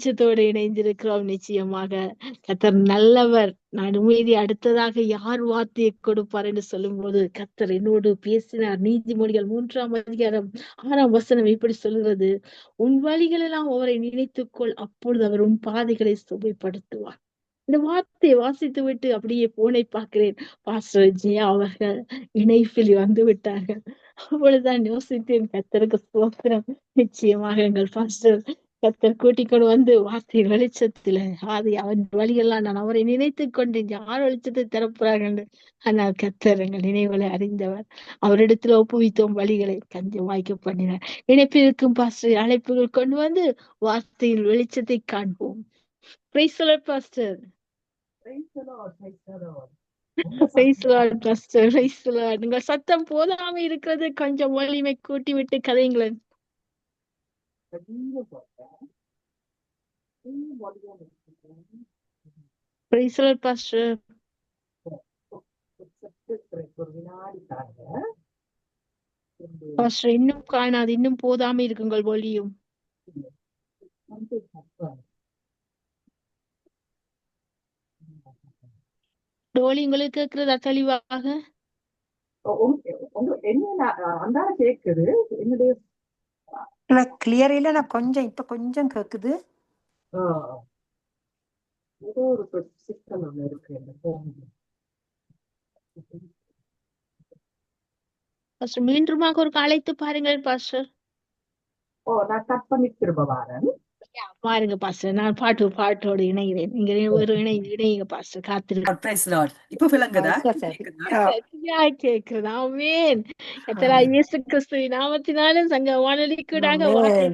வெளிச்சத்தோடு இணைந்திருக்கிறோம் நிச்சயமாக. கத்தர் நல்லவர். நான் மீதி அடுத்ததாக யார் வார்த்தையை கொடுப்பார் என்று சொல்லும்போது கத்தர் என்னோடு பேசினார். நீதிமொழிகள் மூன்றாம் அதிகாரம் ஆறாம் வசனம் இப்படி சொல்கிறது உன் வழிகளெல்லாம் அவரை நினைத்துக்கொள். அப்பொழுது அவர் உன் பாதைகளை சுவைப்படுத்துவார் இந்த வார்த்தையை வாசித்து விட்டு அப்படியே போனை பார்க்கிறேன். பாஸ்டர் ஜெயா அவர்கள் இணைப்பில் வந்து விட்டார்கள். அவ்வளவுதான் யோசித்தேன். கத்தருக்கு ஸ்தோத்திரம். நிச்சயமாக எங்கள் பாஸ்டர் கத்தர் கூட்டிக் கொண்டு வந்து வார்த்தை வெளிச்சத்துல அது அவன் வழியெல்லாம் நான் அவரை நினைத்து கொண்டேன். யார் வெளிச்சத்தை திறப்புறார்கள் ஆனால் கத்தர் எங்கள் நினைவுகளை அறிந்தவர். அவரிடத்துல ஒப்புவித்தோம் வழிகளை கஞ்சம் வாய்க்க பண்ணினார். இணைப்பில் இருக்கும் பாஸ்டர் அழைப்புகள் கொண்டு வந்து வார்த்தையில் வெளிச்சத்தை காண்போம். பாஸ்டர் உங்கள் சத்தம் போதாம இருக்கிறது. கொஞ்சம் வலிமை கூட்டி விட்டு கதைங்களேன் பாஸ்டர் பாஸ்டர் இன்னும் காணாது இன்னும் போதாம இருக்குங்கள் ஒளியும். டோலி உங்களுக்கு கேக்குறதா தெளிவாக? அந்த கேக்குது என்னுடைய கிளியர் இல்ல. நான் கொஞ்சம் இப்ப கொஞ்சம் கேக்குது. ஏதோ ஒரு சிக்கல் ஒண்ணு இருக்கு இந்த பாஸ்டர் மீண்டுமாக ஒரு அழைத்து பாருங்கள் பாஸ்டர் ஓ நான் கட் பண்ணி திரும்ப வரேன். பாருங்க பாஸ்டர் நான் பாட்டு பாட்டோடு இணைகிறேன். நீங்க ஒரு இணை இணையுங்க பாஸ்டர் காத்திருக்க கேக்குறது ஆமேன் எத்தனை இயேசு கிறிஸ்து நாமத்தினாலும் சங்க வானொலிக்கூடாக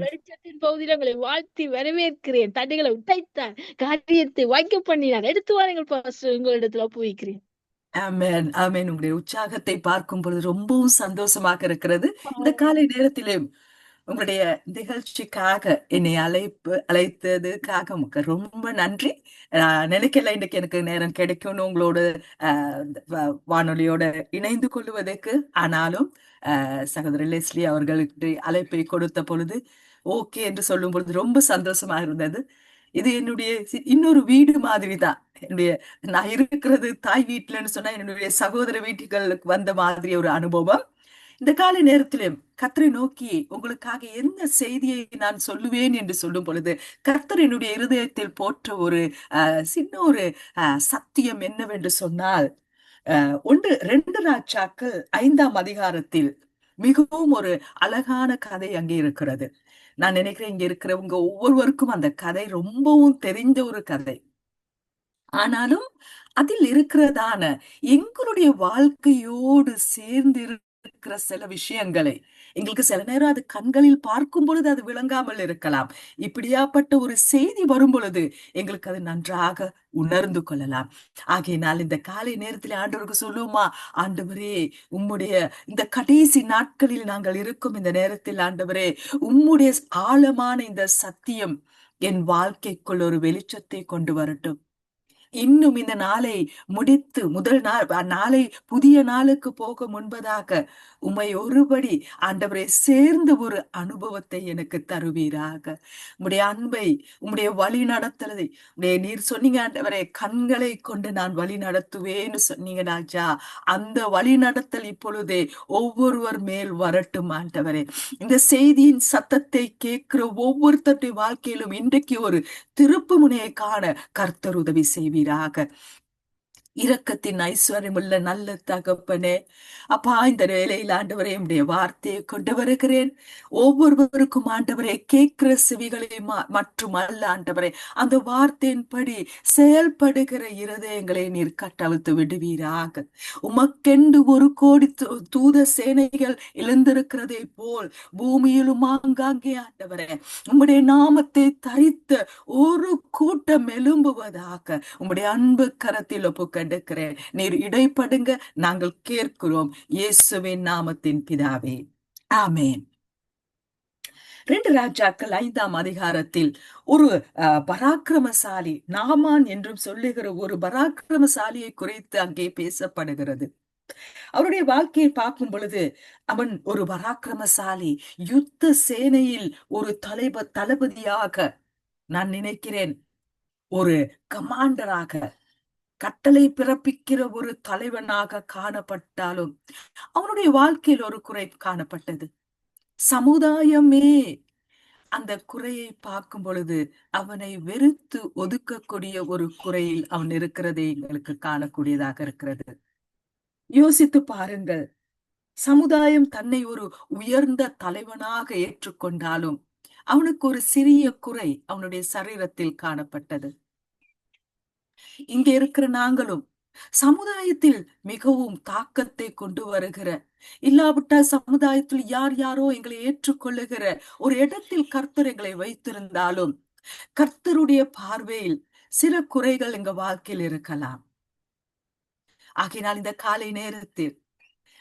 வெளிச்சத்தின் பகுதியில் உங்களை வாழ்த்தி வரவேற்கிறேன். தடைகளை உடைத்தார். காரியத்தை வாய்க்க பண்ணினார். எடுத்து வாருங்கள் பாஸ்டர் உங்களிடத்துல ஒப்புவிக்கிறேன். ஆமேன் ஆமேன் உங்களுடைய உற்சாகத்தை பார்க்கும் பொழுது ரொம்பவும் சந்தோஷமாக இருக்கிறது. இந்த காலை நேரத்திலே உங்களுடைய நிகழ்ச்சிக்காக என்னை அழைப்பு அழைத்ததுக்காக உங்களுக்கு ரொம்ப நன்றி. நினைக்கல இன்றைக்கு எனக்கு நேரம் கிடைக்கும்னு உங்களோட வானொலியோட இணைந்து கொள்வதற்கு. ஆனாலும் சகோதரி லெஸ்லி அவர்களுக்கு அழைப்பை கொடுத்த பொழுது ஓகே என்று சொல்லும் பொழுது ரொம்ப சந்தோஷமா இருந்தது. இது என்னுடைய இன்னொரு வீடு மாதிரி தான் என்னுடைய நான் இருக்கிறது தாய் வீட்டுலன்னு சொன்னா என்னுடைய சகோதர வீட்டுகளுக்கு வந்த மாதிரி ஒரு அனுபவம். இந்த காலை நேரத்திலே கத்தரை நோக்கி உங்களுக்காக என்ன செய்தியை நான் சொல்லுவேன் என்று சொல்லும் பொழுது கர்த்தர் என்னுடைய இருதயத்தில் போற்ற ஒரு சின்ன ஒரு சத்தியம் என்னவென்று சொன்னால் ஒன்று ரெண்டு ராஜாக்கள் ஐந்தாம் அதிகாரத்தில் மிகவும் ஒரு அழகான கதை அங்கே இருக்கிறது. நான் நினைக்கிறேன் இங்க இருக்கிறவங்க ஒவ்வொருவருக்கும் அந்த கதை ரொம்பவும் தெரிந்த ஒரு கதை. ஆனாலும் அதில் இருக்கிறதான எங்களுடைய வாழ்க்கையோடு சேர்ந்து இருக்கிற சில விஷயங்களை. எங்களுக்கு சில நேரம் அது கண்களில் பார்க்கும் பொழுது அது விளங்காமல் இருக்கலாம். இப்படியாப்பட்ட ஒரு செய்தி வரும் பொழுது எங்களுக்கு அது நன்றாக உணர்ந்து கொள்ளலாம். ஆகையினால் இந்த காலை நேரத்தில் ஆண்டவருக்கு சொல்லுவோமா? ஆண்டவரே உம்முடைய இந்த கடைசி நாட்களில் நாங்கள் இருக்கும் இந்த நேரத்தில் ஆண்டவரே உம்முடைய ஆழமான இந்த சத்தியம் என் வாழ்க்கைக்குள் ஒரு வெளிச்சத்தை கொண்டு வரட்டும். இன்னும் இந்த நாளை முடித்து முதல் நாள் நாளை புதிய நாளுக்கு போக முன்பதாக உமை ஒருபடி ஆண்டவரை சேர்ந்த ஒரு அனுபவத்தை எனக்கு தருவீராக. உடைய அன்பை உம்முடைய வழி நடத்துறதை உடைய நீர் சொன்னீங்க ஆண்டவரை கண்களை கொண்டு நான் வழி நடத்துவேன்னு சொன்னீங்க ராஜா. அந்த வழி நடத்தல் இப்பொழுதே ஒவ்வொருவர் மேல் வரட்டும் ஆண்டவரே. இந்த செய்தியின் சத்தத்தை கேட்கிற ஒவ்வொருத்தருடைய வாழ்க்கையிலும் இன்றைக்கு ஒரு திருப்பு முனையை காண கர்த்தர் உதவி செய்வீராக இரக்கத்தின் ஐஸ்வர்யம் உள்ள நல்ல தகப்பனே. அப்பா இந்த வேலையில் ஆண்டவரே என்னுடைய வார்த்தையை கொண்டு வருகிறேன். ஒவ்வொருவருக்கும் ஆண்டவரே கேட்கிற செவிகளை மற்றும் அல்ல ஆண்டவரே அந்த வார்த்தையின்படி செயல்படுகிற இருதயங்களை நீர் கட்டவிழ்த்து விடுவீராக. உமக்கெண்டு ஒரு கோடி தூத சேனைகள் எழுந்திருக்கிறதை போல் பூமியிலும் ஆங்காங்கே ஆண்டவரே உம்முடைய நாமத்தை தரித்த ஒரு கூட்டம் எழும்புவதாக உம்முடைய அன்பு கரத்தில் ஒப்புக்க எடுக்கிறேன் நீர் இடைப்படுங்க நாங்கள் கேட்கிறோம். இயேசுவின் நாமத்தின் பிதாவே. ஆமேன். ரெண்டு ராஜாக்கள் ஐந்தாம் அதிகாரத்தில் ஒரு பராக்கிரமசாலி நாமான் என்றும் சொல்லுகிற ஒரு பராக்கிரமசாலியை குறித்து அங்கே பேசப்படுகிறது. அவருடைய வாழ்க்கையை பார்க்கும் பொழுது அவன் ஒரு பராக்கிரமசாலி யுத்த சேனையில் ஒரு தலைப தளபதியாக நான் நினைக்கிறேன். ஒரு கமாண்டராக கட்டளை பிறப்பிக்கிற ஒரு தலைவனாக காணப்பட்டாலும் அவனுடைய வாழ்க்கையில் ஒரு குறை காணப்பட்டது. சமுதாயமே அந்த குறையை பார்க்கும் பொழுது அவனை வெறுத்து ஒதுக்கக்கூடிய ஒரு குறையில் அவன் இருக்கிறதை எங்களுக்கு காணக்கூடியதாக இருக்கிறது. யோசித்து பாருங்கள். சமுதாயம் தன்னை ஒரு உயர்ந்த தலைவனாக ஏற்றுக்கொண்டாலும் அவனுக்கு ஒரு சிறிய குறை அவனுடைய சரீரத்தில் காணப்பட்டது. இங்க இருக்கிற நாங்களும் சமுதாயத்தில் மிகவும் தாக்கத்தை கொண்டு வருகிற இல்லாவிட்டால் சமுதாயத்தில் யார் யாரோ எங்களை ஏற்றுக்கொள்ளுகிற ஒரு இடத்தில் கர்த்தர் எங்களை வைத்திருந்தாலும் கர்த்தருடைய பார்வையில் சில குறைகள் எங்க வாழ்க்கையில் இருக்கலாம். ஆகையினால் இந்த காலை நேரத்தில்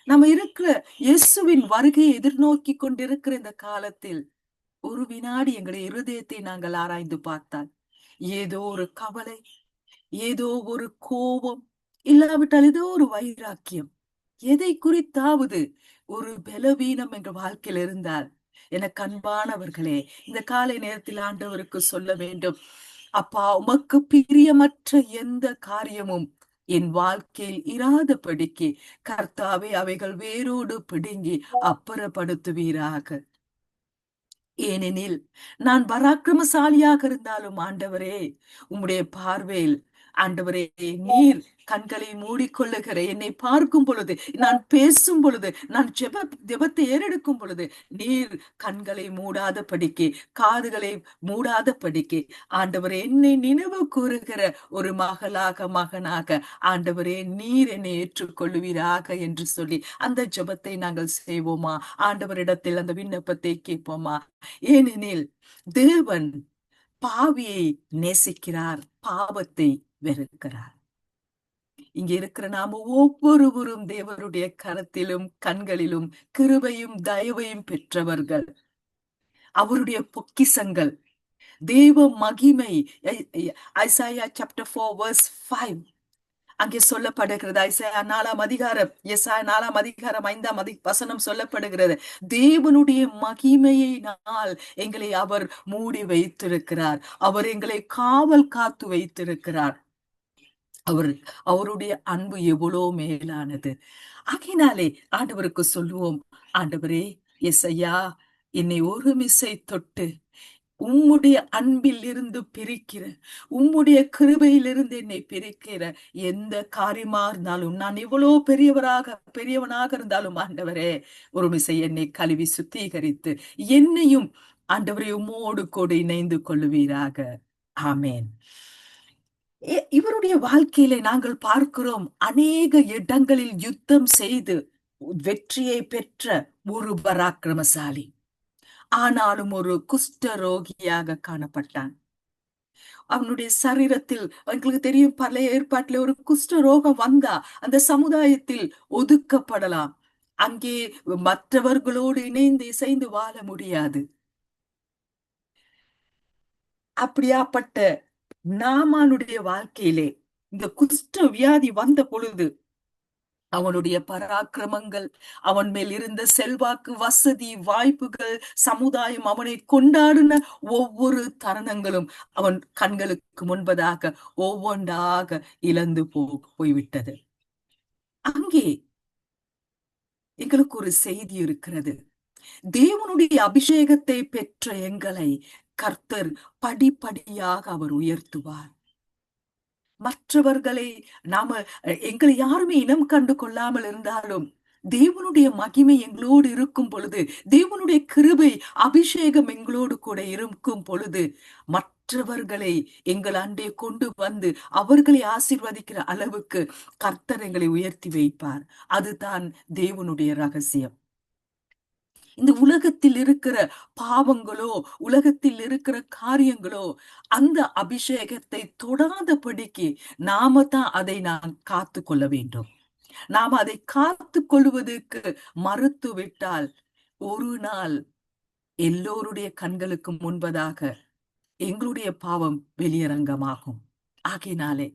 நம்ம இருக்கிற இயேசுவின் வருகையை எதிர்நோக்கி கொண்டிருக்கிற இந்த காலத்தில் ஒரு வினாடி எங்களுடைய இருதயத்தை நாங்கள் ஆராய்ந்து பார்த்தால் ஏதோ ஒரு கவலை ஏதோ ஒரு கோபம் இல்லாவிட்டால் ஏதோ ஒரு வைராக்கியம். எதை குறித்தாவது ஒரு பலவீனம் என்ற வாழ்க்கையில் இருந்தால் என கண்பானவர்களே இந்த காலை நேரத்தில் ஆண்டவருக்கு சொல்ல வேண்டும். அப்பா உமக்கு பிரியமற்ற எந்த காரியமும் என் வாழ்க்கையில் இராதபடிக்கு கர்த்தாவே அவைகள் வேரோடு பிடுங்கி அப்புறப்படுத்துவீராக. ஏனெனில் நான் பராக்கிரமசாலியாக இருந்தாலும் ஆண்டவரே உம்முடைய பார்வையில் ஆண்டவரே நீர் கண்களை மூடிக்கொள்ளுகிற. என்னை பார்க்கும் பொழுது நான் பேசும் பொழுது நான் ஜெப ஜெபத்தை ஏறெடுக்கும் பொழுது நீர் கண்களை மூடாத படிக்கு காதுகளை மூடாத படிக்கு ஆண்டவரே என்னை நினைவு கூறுகிற ஒரு மகளாக மகனாக ஆண்டவரே நீர் என்னை ஏற்றுக்கொள்ளுவீராக என்று சொல்லி அந்த ஜெபத்தை நாங்கள் செய்வோமா? ஆண்டவரிடத்தில் அந்த விண்ணப்பத்தை கேட்போமா? ஏனெனில் தேவன் பாவியை நேசிக்கிறார் பாவத்தை வெறுக்கிறார். இங்க இருக்கிற நாம ஒவ்வொருவரும் தேவருடைய கரத்திலும் கண்களிலும் கிருபையும் தயவையும் பெற்றவர்கள். அவருடைய பொக்கிசங்கள் தேவ மகிமை. Isaiah chapter four verse five அங்கே சொல்லப்படுகிறது ஐசாயா நாலாம் அதிகாரம் எஸ்ஆ நாலாம் அதிகாரம் ஐந்தாம் அதி வசனம் சொல்லப்படுகிறது. தேவனுடைய மகிமையினால் எங்களை அவர் மூடி வைத்திருக்கிறார். அவர் எங்களை காவல் காத்து வைத்திருக்கிறார். அவர் அவருடைய அன்பு எவ்வளோ மேலானது. ஆகினாலே ஆண்டவருக்கு சொல்லுவோம் ஆண்டவரே எஸ்ஐயா என்னை ஒரு மிசை தொட்டு உம்முடைய அன்பில் இருந்து பிரிக்கிற உம்முடைய கிருபையிலிருந்து என்னை பிரிக்கிற எந்த காரியமா இருந்தாலும் நான் எவ்வளோ பெரியவராக பெரியவனாக இருந்தாலும் ஆண்டவரே ஒரு மிசை என்னை கழுவி சுத்திகரித்து என்னையும் ஆண்டவரை உம்மோடு கூட இணைந்து கொள்ளுவீராக. ஆமேன். இவருடைய வாழ்க்கையில நாங்கள் பார்க்கிறோம் அநேக இடங்களில் யுத்தம் செய்து வெற்றியை பெற்ற ஒரு பராக்கிரமசாலி. ஆனாலும் ஒரு குஷ்ட ரோகியாக காணப்பட்டான். அவனுடைய சரீரத்தில் எங்களுக்கு தெரியும் பல ஏற்பாட்டில் ஒரு குஷ்ட ரோகம் வந்தா அந்த சமுதாயத்தில் ஒதுக்கப்படலாம். அங்கே மற்றவர்களோடு இணைந்து இசைந்து வாழ முடியாது. அப்படியாப்பட்ட நாமானுடைய வாழ்க்கையிலே இந்த குஷ்ட வியாதி வந்த பொழுது அவனுடைய பராக்கிரமங்கள் அவன் மேல் இருந்த செல்வாக்கு வசதி வாய்ப்புகள் சமுதாயம் அவனை கொண்டாடின ஒவ்வொரு தருணங்களும் அவன் கண்களுக்கு முன்பதாக ஒவ்வொன்றாக இழந்து போ போய்விட்டது. அங்கே எங்களுக்கு ஒரு செய்தி இருக்கிறது. தேவனுடைய அபிஷேகத்தை பெற்ற எங்களை கர்த்தர் படிப்படியாக அவர் உயர்த்துவார். மற்றவர்களை நாம எங்களை யாருமே இனம் கண்டு கொள்ளாமல் இருந்தாலும் தேவனுடைய மகிமை எங்களோடு இருக்கும் பொழுது தேவனுடைய கிருபை அபிஷேகம் எங்களோடு கூட இருக்கும் பொழுது மற்றவர்களை எங்கள் அண்டே கொண்டு வந்து அவர்களை ஆசிர்வதிக்கிற அளவுக்கு கர்த்தர் எங்களை உயர்த்தி வைப்பார். அதுதான் தேவனுடைய ரகசியம். இந்த உலகத்தில் இருக்கிற பாவங்களோ உலகத்தில் இருக்கிற காரியங்களோ அந்த அபிஷேகத்தை தொடாதபடிக்கு நாம தான் அதை நான் காத்து கொள்ள வேண்டும். நாம் அதை காத்து கொள்வதற்கு மறுத்து விட்டால் ஒரு நாள் எல்லோருடைய கண்களுக்கு முன்பதாக எங்களுடைய பாவம் வெளியரங்கமாகும். ஆகினாலே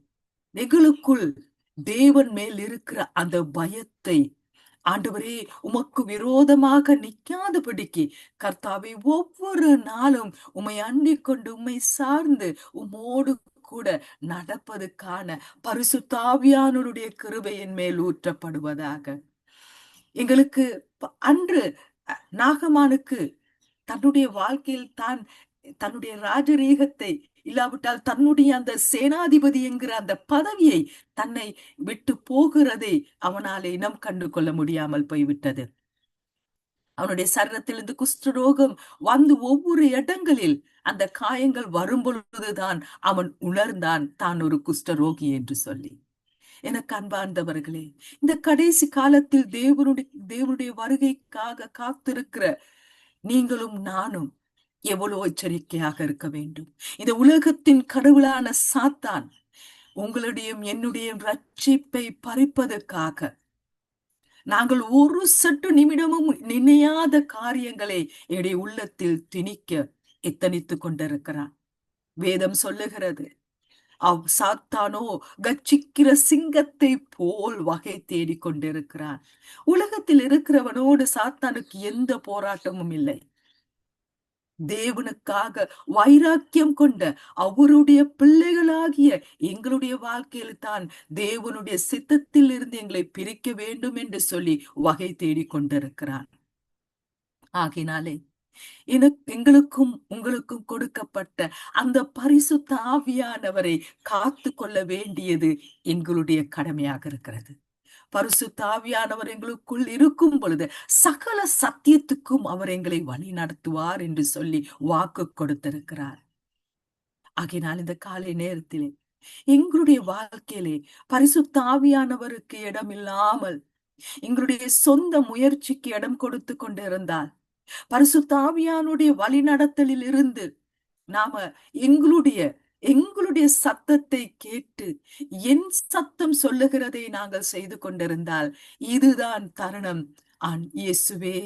எங்களுக்குள் தேவன் மேல் இருக்கிற அந்த பயத்தை ஆண்டவரே உமக்கு விரோதமாக நிற்காதபடிக்கு கர்த்தாவை ஒவ்வொரு நாளும் உம்மை அண்டிக்கொண்டு உம்மை சார்ந்து உம்மோடு கூட நடப்பதுக்கான பரிசுத்தாவியானவருடைய கிருபையின் மேல் ஊற்றப்படுவதாக. எங்களுக்கு அன்று நாகமானுக்கு தன்னுடைய வாழ்க்கையில் தான் தன்னுடைய ராஜரீகத்தை இல்லாவிட்டால் தன்னுடைய அந்த சேனாதிபதி என்கிற அந்த பதவியை தன்னை விட்டு போகிறதை அவனாலே இனம் கண்டு கொள்ள முடியாமல் போய்விட்டது. அவனுடைய சரீரத்திலிருந்து குஷ்டரோகம் வந்து ஒவ்வொரு இடங்களில் அந்த காயங்கள் வரும் பொழுதுதான் அவன் உணர்ந்தான் தான் ஒரு குஷ்டரோகி என்று சொல்லி. எனக்கு அன்பார்ந்தவர்களே இந்த கடைசி காலத்தில் தேவனுடைய தேவனுடைய வருகைக்காக காத்திருக்கிற நீங்களும் நானும் எவ்வளவு எச்சரிக்கையாக இருக்க வேண்டும்? இந்த உலகத்தின் கடவுளான சாத்தான் உங்களுடைய என்னுடைய ரட்சிப்பை பறிப்பதற்காக நாங்கள் ஒரு சட்டு நிமிடமும் நினையாத காரியங்களை என்னுடைய உள்ளத்தில் திணிக்க எத்தனித்துக் கொண்டிருக்கிறான். வேதம் சொல்லுகிறது அவ் சாத்தானோ கச்சிக்கிற சிங்கத்தை போல் வகை தேடிக் கொண்டிருக்கிறான். உலகத்தில் இருக்கிறவனோடு சாத்தானுக்கு எந்த போராட்டமும் இல்லை. தேவனுக்காக வைராக்கியம் கொண்ட அவருடைய பிள்ளைகளாகிய எங்களுடைய வாழ்க்கையில் தான் தேவனுடைய சித்தத்தில் இருந்து எங்களை பிரிக்க வேண்டும் என்று சொல்லி வகை தேடிக் கொண்டிருக்கிறான் ஆகினாலே எங்களுக்கும் உங்களுக்கும் கொடுக்கப்பட்ட அந்த பரிசுத்த ஆவியானவரை காத்து கொள்ள வேண்டியது எங்களுடைய கடமையாக இருக்கிறது. பரிசு தாவியானவர் எங்களுக்குள் இருக்கும் பொழுது சகல சத்தியத்துக்கும் அவர் எங்களை வழி நடத்துவார் என்று சொல்லி வாக்கு கொடுத்திருக்கிறார். ஆகையினால் இந்த காலை நேரத்திலே எங்களுடைய வாழ்க்கையிலே பரிசு தாவியானவருக்கு இடம் இல்லாமல் எங்களுடைய சொந்த முயற்சிக்கு இடம் கொடுத்து கொண்டிருந்தால் பரிசு தாவியானுடைய வழிநடத்தலில் இருந்து நாம எங்களுடைய எங்களுடைய சத்தத்தை கேட்டு என் சத்தம் சொல்லுகிறதை நாங்கள் செய்து கொண்டிருந்தால் இதுதான் தருணம். ஆன் இயேசுவே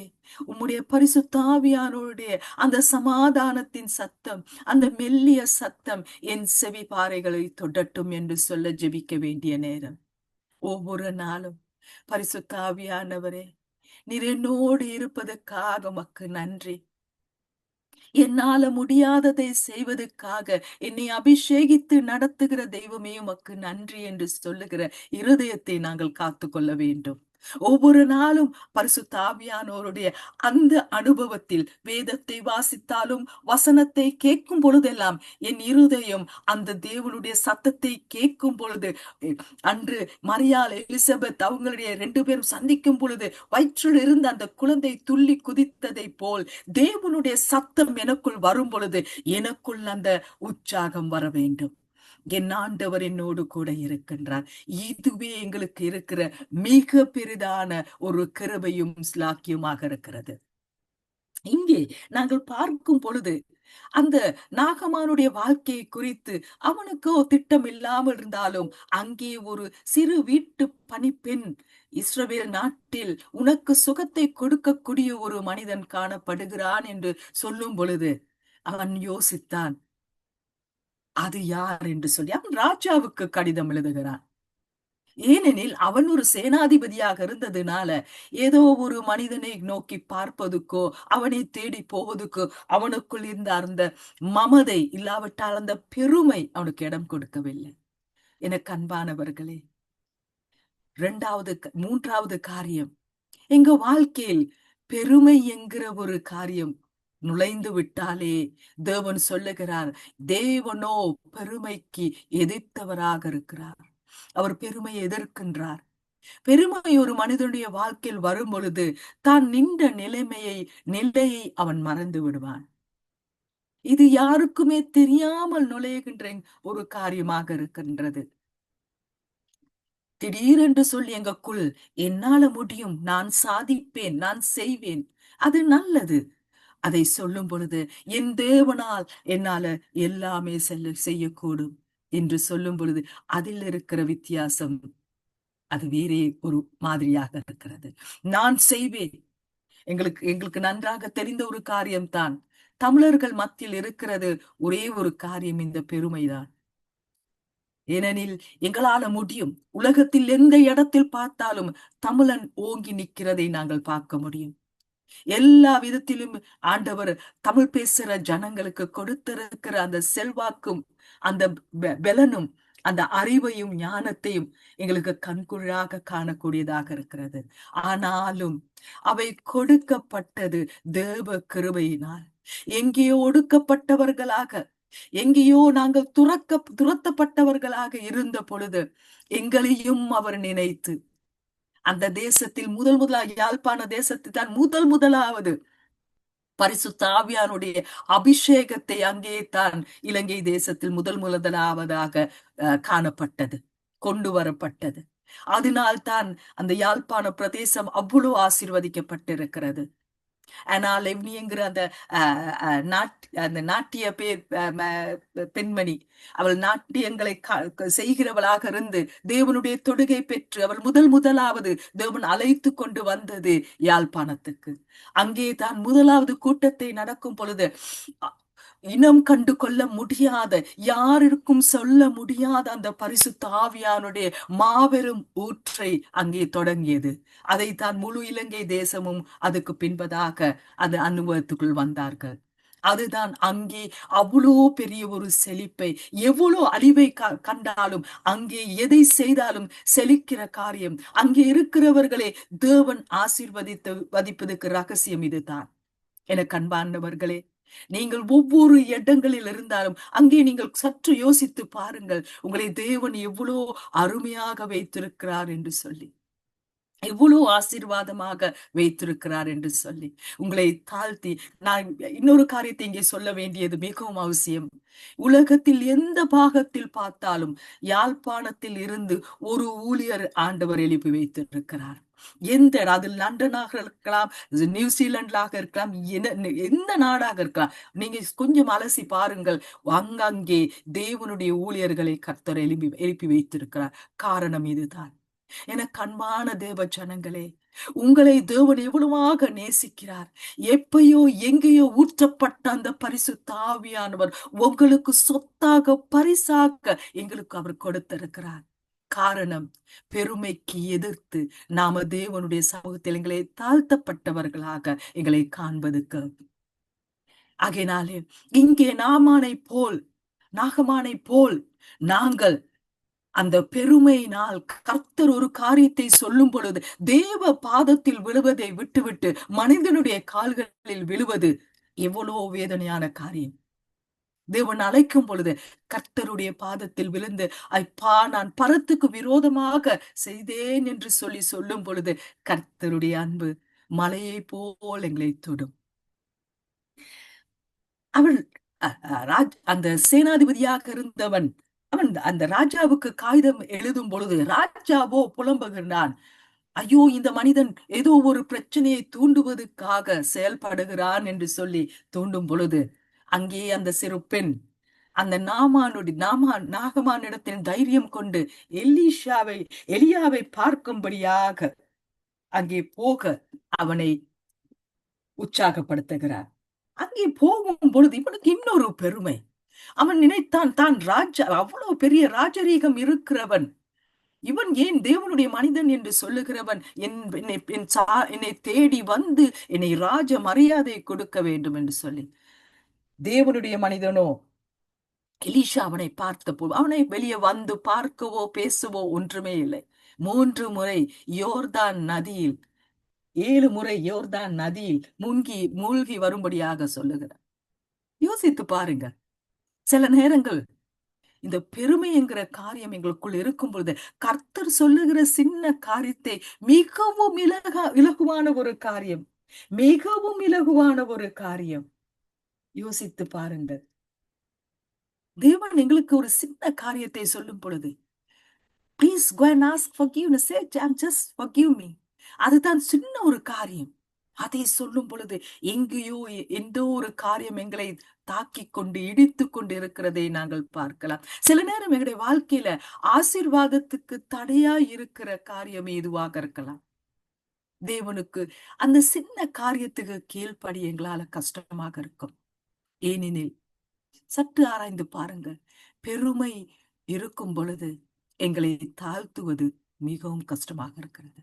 உம்முடைய பரிசுத்தாவியானோருடைய அந்த சமாதானத்தின் சத்தம் அந்த மெல்லிய சத்தம் என் செவி பாறைகளை தொடட்டும் என்று சொல்ல ஜெபிக்க வேண்டிய நேரம். ஒவ்வொரு நாளும் பரிசுத்தாவியானவரே நீர் என்னோடு இருப்பதற்காக மக்கு நன்றி. என்னால முடியாததை செய்வதற்காக என்னை அபிஷேகித்து நடத்துகிற தெய்வமே உமக்கு நன்றி என்று சொல்லுகிற இருதயத்தை நாங்கள் காத்து கொள்ள வேண்டும். ஒவ்வொரு நாளும் பரிசுத்தாவியானோருடைய அந்த அனுபவத்தில் வேதத்தை வாசித்தாலும் வசனத்தை கேட்கும் பொழுதெல்லாம் என் இருதயம் அந்த தேவனுடைய சத்தத்தை கேட்கும் பொழுது அன்று மரியாள் எலிசபெத் அவங்களுடைய ரெண்டு பேரும் சந்திக்கும் பொழுது வயிற்றில் இருந்த அந்த குழந்தை துள்ளி குதித்ததை போல் தேவனுடைய சத்தம் எனக்குள் வரும் பொழுது எனக்குள் அந்த உற்சாகம் வர வேண்டும். என் ஆண்டவர் என்னோடு கூட இருக்கின்றார். இதுவே எங்களுக்கு இருக்கிற மிக பெரிதான ஒரு கிருபையும் ஸ்லாக்கியமாக இருக்கிறது. இங்கே நாங்கள் பார்க்கும் பொழுது அந்த நாகமானுடைய வாழ்க்கையை குறித்து அவனுக்கோ திட்டம் இல்லாமல் இருந்தாலும் அங்கே ஒரு சிறு வீட்டு பணிப்பெண் இஸ்ரவேல் நாட்டில் உனக்கு சுகத்தை கொடுக்கக்கூடிய ஒரு மனிதன் காணப்படுகிறான் என்று சொல்லும் பொழுது அவன் யோசித்தான் அது யார் என்று சொல்லி அவன் ராஜாவுக்கு கடிதம் எழுதுகிறான். ஏனெனில் அவன் ஒரு சேனாதிபதியாக இருந்ததுனால ஏதோ ஒரு மனிதனை நோக்கி பார்ப்பதுக்கோ அவனை தேடி போவதுக்கோ அவனுக்குள் இருந்த அந்த மமதை இல்லாவிட்டால் அந்த பெருமை அவனுக்கு இடம் கொடுக்கவில்லை. எனக்கு அன்பானவர்களே இரண்டாவது மூன்றாவது காரியம் எங்க வாழ்க்கையில் பெருமை என்கிற ஒரு காரியம் நுழைந்து விட்டாலே தேவன் சொல்லுகிறார் தேவனோ பெருமைக்கு எதிர்த்தவராக இருக்கிறார். அவர் பெருமையை எதிர்க்கின்றார். பெருமை ஒரு மனிதனுடைய வாழ்க்கையில் வரும் பொழுது தான் நின்ற நிலைமையை நிலையை அவன் மறந்து விடுவான். இது யாருக்குமே தெரியாமல் நுழைகின்ற ஒரு காரியமாக இருக்கின்றது. திடீரென்று சொல்லி எங்களுக்குள் என்னால முடியும் நான் சாதிப்பேன் நான் செய்வேன். அது நல்லது. அதை சொல்லும் பொழுது என் தேவனால் என்னால எல்லாமே செல்ல செய்யக்கூடும் என்று சொல்லும் பொழுது அதில் இருக்கிற வித்தியாசம் அது வேறே ஒரு மாதிரியாக இருக்கிறது. நான் செய்வேன். எங்களுக்கு எங்களுக்கு நன்றாக தெரிந்த ஒரு காரியம்தான். தமிழர்கள் மத்தியில் இருக்கிறது ஒரே ஒரு காரியம் இந்த பெருமைதான். ஏனெனில் எங்களால முடியும். உலகத்தில் எந்த இடத்தில் பார்த்தாலும் தமிழன் ஓங்கி நிற்கிறதை நாங்கள் பார்க்க முடியும். எல்லா விதத்திலும் ஆண்டவர் தமிழ் பேசுற ஜனங்களுக்கு கொடுத்திருக்கிற அந்த செல்வாக்கும் அந்த பலனும் அந்த அறிவையும் ஞானத்தையும் எங்களுக்கு கண்குழாக காணக்கூடியதாக இருக்கிறது. ஆனாலும் அவை கொடுக்கப்பட்டது தேவ கிருபையினால். எங்கேயோ ஒடுக்கப்பட்டவர்களாக எங்கேயோ நாங்கள் துறக்க துரத்தப்பட்டவர்களாக இருந்த பொழுது எங்களையும் அவர் நினைத்து அந்த தேசத்தில் முதல் முதலாக யாழ்ப்பாண தேசத்தில் தான் முதல் முதலாவது. பரிசுத்த ஆவியானுடைய அபிஷேகத்தை அங்கே தான் இலங்கை தேசத்தில் முதல் முதலாவதாக அஹ், காணப்பட்டது கொண்டு வரப்பட்டது. அதனால் தான் அந்த யாழ்ப்பாண பிரதேசம் அவ்வளவு ஆசிர்வதிக்கப்பட்டிருக்கிறது. அனா லெவ்னிங்கிற அந்த அந்த நாட்டிய பேர் பெண்மணி. அவள் நாட்டியங்களை க- செய்கிறவளாக இருந்து தேவனுடைய தொடுகை பெற்று அவள் முதல் முதலாவது தேவன் அழைத்து கொண்டு வந்தது யாழ்ப்பாணத்துக்கு. அங்கே தான் முதலாவது கூட்டத்தை நடக்கும் பொழுது இனம் கண்டு கொள்ள முடியாத யாருக்கும் சொல்ல முடியாத அந்த பரிசு தாவியானுடைய மாபெரும் ஊற்றை அங்கே தொடங்கியது. அதை தான் முழு இலங்கை தேசமும் அதுக்கு பின்பதாக அது அனுபவத்துக்குள் வந்தார்கள். அதுதான் அங்கே அவ்வளோ பெரிய ஒரு செழிப்பை எவ்வளோ அழிவை க- கண்டாலும் அங்கே எதை செய்தாலும் செழிக்கிற காரியம். அங்கே இருக்கிறவர்களே தேவன் ஆசீர்வதித்து வதிப்பதற்கு ரகசியம் இதுதான். என கண்பாண்டவர்களே நீங்கள் ஒவ்வொரு இடங்களில் இருந்தாலும் அங்கே நீங்கள் சற்று யோசித்து பாருங்கள் உங்களை தேவன் எவ்வளோ அருமையாக வைத்திருக்கிறார் என்று சொல்லி. எவ்வளவு ஆசீர்வாதமாக வைத்திருக்கிறார் என்று சொல்லி. உங்களை தாழ்த்தி நான் இன்னொரு காரியத்தை இங்கே சொல்ல வேண்டியது மிகவும் அவசியம். உலகத்தில் எந்த பாகத்தில் பார்த்தாலும் யாழ்ப்பாணத்தில் இருந்து ஒரு ஊழியர் ஆண்டவர் எழுப்பி வைத்திருக்கிறார். எந்த அது லண்டனாக இருக்கலாம் நியூசிலாண்டாக இருக்கலாம் எந்த நாடாக இருக்கலாம். நீங்க கொஞ்சம் அலசி பாருங்கள். அங்கங்கே தேவனுடைய ஊழியர்களை கர்த்தர் எழுப்பி எழுப்பி வைத்திருக்கிறார். காரணம் இதுதான். என கண்மான தேவ ஜனங்களே உங்களை தேவன் எவ்வளவாக நேசிக்கிறார். எப்பயோ எங்கேயோ ஊற்றப்பட்ட அந்த பரிசு தாவியானவர் உங்களுக்கு சொத்தாக பரிசாக்க எங்களுக்கு அவர் கொடுத்திருக்கிறார். காரணம் பெருமைக்கு எதிர்த்து நாம தேவனுடைய சமூகத்தில் எங்களை தாழ்த்தப்பட்டவர்களாக எங்களை காண்பதுக்கு. ஆகையினாலே இங்கே நாமானை போல் நாகமானை போல் நாங்கள் அந்த பெருமையினால் கர்த்தர் ஒரு காரியத்தை சொல்லும் பொழுது தேவ பாதத்தில் விழுவதை விட்டுவிட்டு மனிதனுடைய கால்களில் விழுவது எவ்வளோ வேதனையான காரியம். தேவன் அழைக்கும் பொழுது கர்த்தருடைய பாதத்தில் விழுந்து ஐப்பா நான் பரத்துக்கு விரோதமாக செய்தேன் என்று சொல்லி சொல்லும் பொழுது கர்த்தருடைய அன்பு மலையை போல் எங்களை தொடும். அவள் ராஜ் அந்த சேனாதிபதியாக இருந்தவன் அவன் அந்த ராஜாவுக்கு காகிதம் எழுதும் பொழுது ராஜாவோ புலம்புகிறான் ஐயோ இந்த மனிதன் ஏதோ ஒரு பிரச்சனையை தூண்டுவதற்காக செயல்படுகிறான் என்று சொல்லி தூண்டும் பொழுது அங்கே அந்த சிறு பெண் அந்த நாமானுடைய நாமா நாகமானிடத்தில் தைரியம் கொண்டு எலிஷாவை எலியாவை பார்க்கும்படியாக அங்கே போக அவனை உற்சாகப்படுத்துகிறார். அங்கே போகும் பொழுது இவனுக்கு இன்னொரு பெருமை. அவன் நினைத்தான் தான் ராஜா அவ்வளவு பெரிய ராஜரீகம் இருக்கிறவன். இவன் ஏன் தேவனுடைய மனிதன் என்று சொல்லுகிறவன்? என் என்னை என் சா- என்னை தேடி வந்து என்னை ராஜ மரியாதை கொடுக்க வேண்டும் என்று சொல்லி தேவனுடைய மனிதனோ? எலிஷா அவனை பார்த்தபோது அவனை வெளியே வந்து பார்க்கவோ பேசவோ ஒன்றுமே இல்லை. மூன்று முறை யோர்தான் நதியில் ஏழு முறை யோர்தான் நதியில் முங்கி மூழ்கி வரும்படியாக சொல்லுகிறார். யோசித்து பாருங்க. சில நேரங்கள் இந்த பெருமை என்கிற காரியம் எங்களுக்குள் இருக்கும் பொழுது கர்த்தர் சொல்லுகிற சின்ன காரியத்தை மிகவும் இலக இலகுவான ஒரு காரியம் மிகவும் இலகுவான ஒரு காரியம். யோசித்து பாருங்கள். தேவன் எங்களுக்கு ஒரு சின்ன காரியத்தை சொல்லும் பொழுது please go and ask forgiveness say I'm just forgive me அதுதான் சின்ன ஒரு காரியம். அதை சொல்லும் பொழுது எங்கேயோ எந்த ஒரு காரியம் எங்களை தாக்கிக் கொண்டு இடித்து கொண்டு இருக்கிறதை நாங்கள் பார்க்கலாம். சில நேரம் எங்களுடைய வாழ்க்கையில ஆசீர்வாதத்துக்கு தடையா இருக்கிற காரியம் எதுவாக இருக்கலாம். தேவனுக்கு அந்த சின்ன காரியத்துக்கு கீழ்ப்படி எங்களால கஷ்டமாக இருக்கும். ஏனெனில் சற்று ஆராய்ந்து பாருங்கள். பெருமை இருக்கும் பொழுது எங்களை தாழ்த்துவது மிகவும் கஷ்டமாக இருக்கிறது.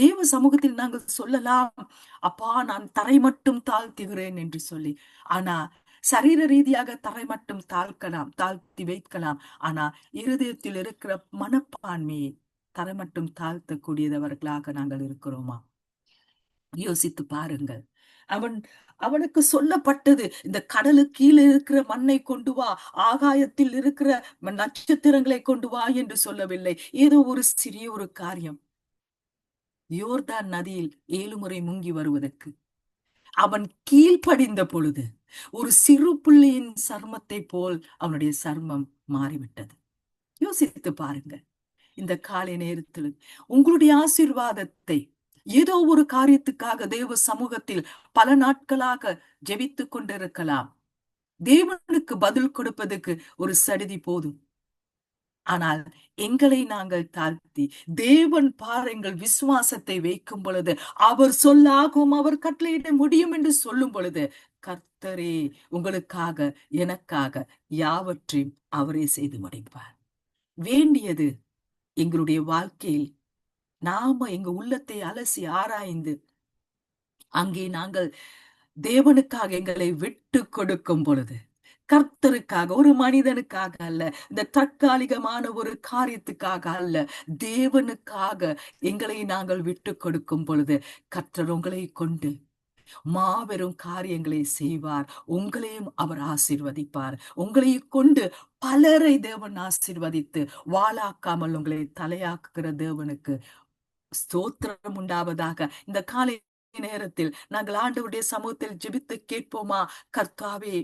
தேவ சமூகத்தில் நாங்கள் சொல்லலாம் அப்பா நான் தரை மட்டும் தாழ்த்துகிறேன் என்று சொல்லி. ஆனா சரீர ரீதியாக தரை மட்டும் தாழ்க்கலாம் தாழ்த்தி வைக்கலாம். ஆனா இருதயத்தில் இருக்கிற மனப்பான்மையை தரை மட்டும் தாழ்த்தக்கூடியதவர்களாக நாங்கள் இருக்கிறோமா? யோசித்து பாருங்கள். அவன் அவனுக்கு சொல்லப்பட்டது இந்த கடலுக்கு கீழே இருக்கிற மண்ணை கொண்டு வா ஆகாயத்தில் இருக்கிற நட்சத்திரங்களை கொண்டு வா என்று சொல்லவில்லை. ஏதோ ஒரு சிறிய ஒரு காரியம். யோர்தான் நதியில் ஏழு முறை முங்கி வருவதற்கு. அவன் கீழ்ப்படிந்த பொழுது ஒரு சிறு புள்ளியின் சர்மத்தை போல் அவனுடைய சர்மம் மாறிவிட்டது. யோசித்து பாருங்க இந்த காலை நேரத்தில் உங்களுடைய ஆசீர்வாதத்தை ஏதோ ஒரு காரியத்துக்காக தேவ சமூகத்தில் பல நாட்களாக ஜெபித்து கொண்டிருக்கலாம். தேவனுக்கு பதில் கொடுப்பதற்கு ஒரு சடுதி போதும். ஆனால் எங்களை நாங்கள் தாழ்த்தி தேவன் பாருங்கள் விசுவாசத்தை வைக்கும் பொழுது அவர் சொல்லாகும் அவர் கட்டளையிட முடியும் என்று சொல்லும் பொழுது கர்த்தரே உங்களுக்காக எனக்காக யாவற்றையும் அவரே செய்து முடிப்பார். வேண்டியது எங்களுடைய வாழ்க்கையில் நாம எங்க உள்ளத்தை அலசி ஆராய்ந்து அங்கே நாங்கள் தேவனுக்காக எங்களை விட்டு கொடுக்கும் பொழுது கர்த்தருக்காக ஒரு மனிதனுக்காக அல்ல இந்த தற்காலிகமான ஒரு காரியத்துக்காக அல்ல தேவனுக்காக எங்களை நாங்கள் விட்டு கொடுக்கும் பொழுது கர்த்தர் உங்களை கொண்டு மாபெரும் காரியங்களை செய்வார். உங்களையும் அவர் ஆசிர்வதிப்பார். உங்களை கொண்டு பலரை தேவன் ஆசிர்வதித்து வாழாக்காமல் உங்களை தலையாக்குகிற தேவனுக்கு ஸ்தோத்திரம் உண்டாவதாக. இந்த காலை நேரத்தில் நாங்கள் ஆண்டவருடைய சமூகத்தில் ஜெபித்து கேட்போமா? கர்த்தாவே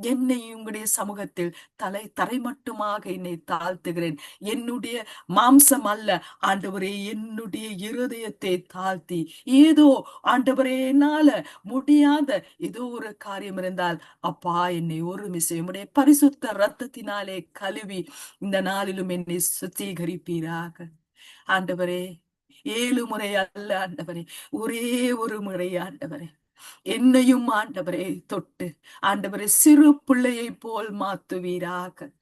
என்னை உங்களுடைய சமூகத்தில் தலை தரை மட்டுமாக என்னை தாழ்த்துகிறேன். என்னுடைய மாம்சம் அல்ல ஆண்டவரே என்னுடைய இருதயத்தை தாழ்த்தி. ஏதோ ஆண்டவரே என்னால முடியாத ஏதோ ஒரு காரியம் இருந்தால் அப்பா என்னை ஒரு மிசை உடைய பரிசுத்த ரத்தத்தினாலே கழுவி இந்த நாளிலும் என்னை சுத்திகரிப்பீராக. ஆண்டவரே ஏழு முறை அல்ல ஆண்டவரே ஒரே ஒரு முறை ஆண்டவரே. என்னையும் ஆண்டவரே தொட்டு ஆண்டவரே சிறு பிள்ளையை போல் மாத்துவீராக.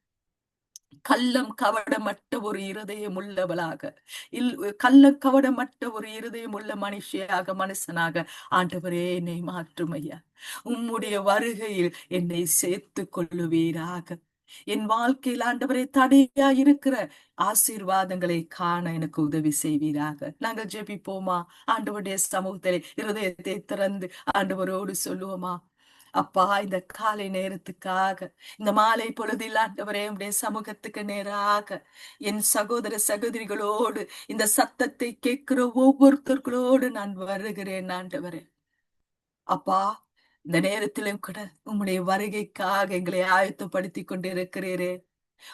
கள்ளம் கவடமற்ற ஒரு இருதயம் உள்ளவளாக. இல் கள்ள கவடமற்ற ஒரு இருதயம் உள்ள மனுஷியாக மனுஷனாக ஆண்டவரே என்னை மாற்றும் ஐயா. உம்முடைய வருகையில் என்னை சேர்த்து கொள்ளுவீராக. என் வாழ்க்கையில் ஆண்டவரை தடையா இருக்கிற ஆசீர்வாதங்களை காண எனக்கு உதவி செய்வீராக. நாங்கள் ஜெபிப்போமா? ஆண்டவருடைய சமூகத்திலே இருதயத்தை திறந்து ஆண்டவரோடு சொல்லுவோமா? அப்பா இந்த காலை நேரத்துக்காக இந்த மாலை பொழுதில் ஆண்டவரே உடைய சமூகத்துக்கு நேராக என் சகோதர சகோதரிகளோடு இந்த சத்தத்தை கேட்கிற ஒவ்வொருத்தர்களோடு நான் வருகிறேன் ஆண்டவரே. அப்பா இந்த நேரத்திலும் கூட உம்முடைய வருகைக்காக எங்களை ஆயத்தப்படுத்தி கொண்டிருக்கிறீரே.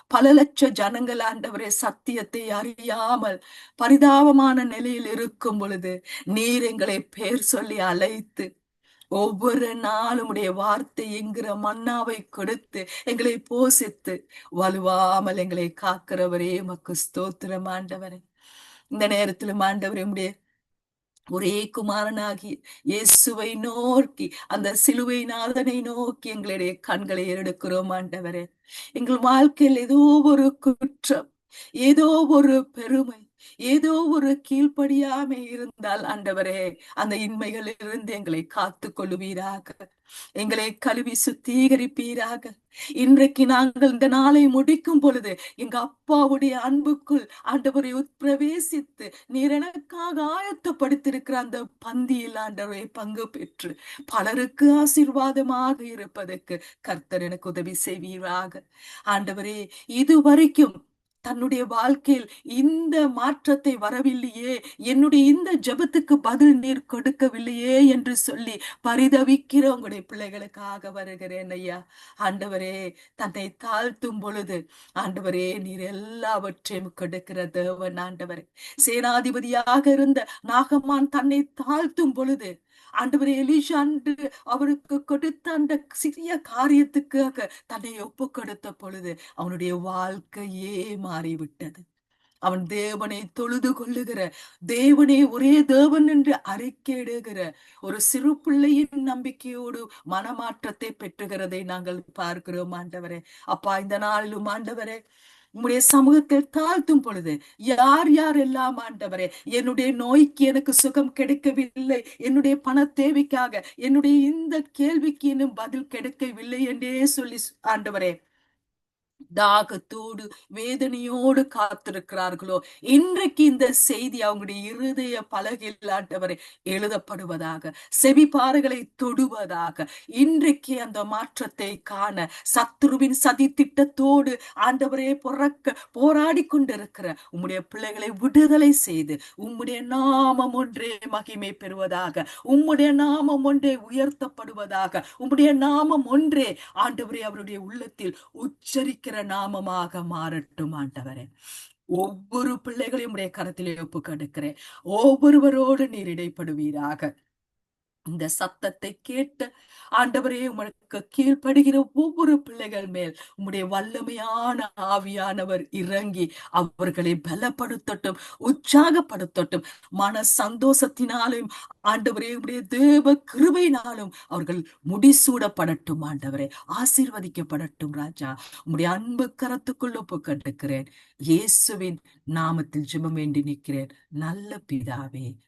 பல லட்ச ஜனங்கள் ஆண்டவரே சத்தியத்தை அறியாமல் பரிதாபமான நிலையில் இருக்கும் பொழுது நீர் எங்களை பேர் சொல்லி அழைத்து ஒவ்வொரு நாளும் உடைய வார்த்தை என்கிற மன்னாவை கொடுத்து எங்களை போசித்து வலுவாமல் எங்களை காக்கிறவரே மக்கு ஸ்தோத்திரம் ஆண்டவரே. இந்த நேரத்திலும் ஆண்டவரே உடைய ஒரே குமாரனாகி இயேசுவை நோக்கி அந்த சிலுவை நாதனை நோக்கி எங்களுடைய கண்களை எடுக்கிறோம் ஆண்டவரே. எங்கள் வாழ்க்கையில் ஏதோ ஒரு குற்றம் ஏதோ ஒரு பெருமை ஏதோ ஒரு கீழ்ப்படியாமை இருந்தால் ஆண்டவரே அந்த இன்மைகளில் இருந்து எங்களை காத்து கொள்ளுவீராக எங்களை கழுவி சுத்திகரிப்பீராக. இன்றைக்கு நாங்கள் இந்த நாளை முடிக்கும் பொழுது எங்க அப்பாவுடைய அன்புக்குள் ஆண்டவரை உட்பிரவேசித்து நீர் எனக்காக ஆயத்தப்படுத்திருக்கிற அந்த பந்தியில் ஆண்டவரை பங்கு பெற்று பலருக்கு ஆசீர்வாதமாக இருப்பதற்கு கர்த்தர் எனக்கு உதவி செய்வீராக. ஆண்டவரே இதுவரைக்கும் தன்னுடைய வாழ்க்கையில் இந்த மாற்றத்தை வரவில்லையே என்னுடைய இந்த ஜபத்துக்கு பதில் நீர் கொடுக்கவில்லையே என்று சொல்லி பரிதவிக்கிற உங்களுடைய பிள்ளைகளுக்காக வருகிறேன் ஐயா. ஆண்டவரே தன்னை தாழ்த்தும் பொழுது ஆண்டவரே நீர் எல்லாவற்றையும் கொடுக்கிற தேவன் ஆண்டவரே. சேனாதிபதியாக இருந்த நாகம்மான் தன்னை தாழ்த்தும் பொழுது ஆண்டவர் எலிஷாண்டு அவருக்கு கொடுத்த அந்த சிறிய காரியத்துக்காக தன்னை ஒப்பு கொடுத்த பொழுது அவனுடைய வாழ்க்கையே மாறிவிட்டது. அவன் தேவனை தொழுது கொள்ளுகிற தேவனே ஒரே தேவன் என்று அறிக்கையிடுகிற ஒரு சிறு பிள்ளையின் நம்பிக்கையோடு மனமாற்றத்தை பெற்றுகிறதை நாங்கள் பார்க்கிறோம் ஆண்டவரே. அப்பா இந்த நாளிலும் ஆண்டவரே உம்முடைய சமூகத்தில் தாழ்த்தும் பொழுது யார் யார் எல்லாம் ஆண்டவரே என்னுடைய நோய்க்கு எனக்கு சுகம் கிடைக்கவில்லை என்னுடைய பண தேவைக்காக என்னுடைய இந்த கேள்விக்கு இன்னும் பதில் கிடைக்கவில்லை என்றே சொல்லி ஆண்டவரே. தாகத்தோடு வேதனையோடு காத்திருக்கிறார்களோ? இன்றைக்கு இந்த செய்தி அவங்களுடைய இருதய பலகையில் ஆண்டவரை எழுதப்படுவதாக செவிப்பாறுகளை தொடுவதாக இன்றைக்கு அந்த மாற்றத்தை காண சத்ருவின் சதி திட்டத்தோடு ஆண்டவரே புறக்க போராடி கொண்டிருக்கிற உம்முடைய பிள்ளைகளை விடுதலை செய்து உம்முடைய நாமம் ஒன்றே மகிமை பெறுவதாக உம்முடைய நாமம் ஒன்றே உயர்த்தப்படுவதாக உம்முடைய நாமம் ஒன்றே ஆண்டவரே அவருடைய உள்ளத்தில் உச்சரிக்கிற நாமமாக மாறட்டும் ஆண்டவரே. ஒவ்வொரு பிள்ளைகளையும் உடைய கரத்திலே ஒப்பு கடுக்கிறேன் ஒவ்வொருவரோடு நீர் இடைப்படுவீராக. இந்த சத்தத்தை கேட்டு ஆண்டவரே உமக்கு கீழ்ப்படுகிற ஒவ்வொரு பிள்ளைகள் மேல் உம்முடைய வல்லமையான ஆவியானவர் இறங்கி அவர்களை பலப்படுத்தட்டும் உற்சாகப்படுத்தட்டும். மன சந்தோஷத்தினாலும் ஆண்டவரே உடைய தேவ கிருபையினாலும் அவர்கள் முடிசூடப்படட்டும் ஆண்டவரே. ஆசீர்வதிக்கப்படட்டும் ராஜா. உம்முடைய அன்பு கரத்துக்குள் ஒப்பு கட்டுக்கிறேன் இயேசுவின் நாமத்தில் ஜெபம் வேண்டி நிற்கிறேன். நல்ல பிதாவே